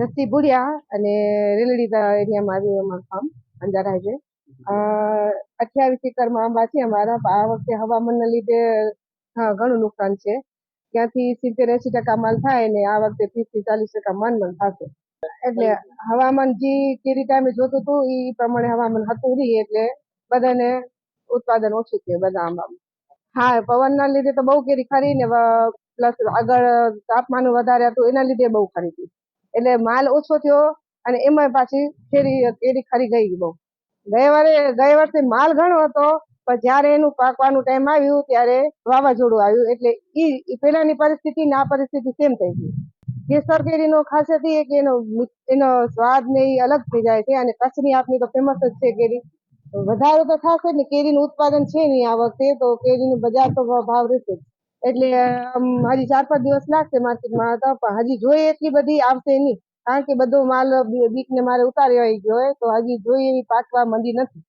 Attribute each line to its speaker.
Speaker 1: જસ્તી ભુડિયા અને રેલડી એરિયામાં આવ્યું અમારું ફાર્મ અંજારા છે અઠ્યાવીસ એકરમાં આંબા છે અમારા, આ વખતે હવામાનના લીધે ઘણું નુકસાન છે. ત્યાંથી સિત્તેર એસી ટકા માલ થાય ને આ વખતે ત્રીસથી ચાલીસ ટકા માન મન થશે. એટલે હવામાન જે કેરી ટાઈમે જોતું હતું એ પ્રમાણે હવામાન હતું નહીં, એટલે બધાને ઉત્પાદન ઓછું છે બધા આંબામાં. હા, પવનના લીધે તો બહુ કેરી ખરી ને, પ્લસ આગળ તાપમાન વધારે હતું, એના લીધે બહુ ખરી હતી. એટલે માલ ઓછો થયો અને એમાં પાછી કેરી કેરી ખરી ગઈ બહુ. ગયા વારે, ગયા વર્ષે માલ ઘણો હતો, પણ જ્યારે એનું પાકવાનું ટાઈમ આવ્યું, ત્યારે વાવાઝોડું આવ્યું. એટલે એ પહેલાની પરિસ્થિતિ ને આ પરિસ્થિતિ સેમ થઈ ગઈ. કેસર કેરીનો ખાસિયત એ કે એનો એનો સ્વાદ ને એ અલગ થઈ જાય છે અને કચ્છની આપની તો ફેમસ જ છે કેરી. વધારે તો થશે ને કેરીનું ઉત્પાદન છે નહીં આ વખતે, તો કેરીનું બજાર તો ભાવ રહેશે જ. એટલે હજી ચાર પાંચ દિવસ લાગશે માર્કેટમાં તો, પણ હજી જોઈએ એટલી બધી આવશે નહીં. કારણ કે બધો માલ બીકને મારે ઉતારી આવી ગયો હોય, તો હજી જોઈએ એવી પાકવા મંદી નથી.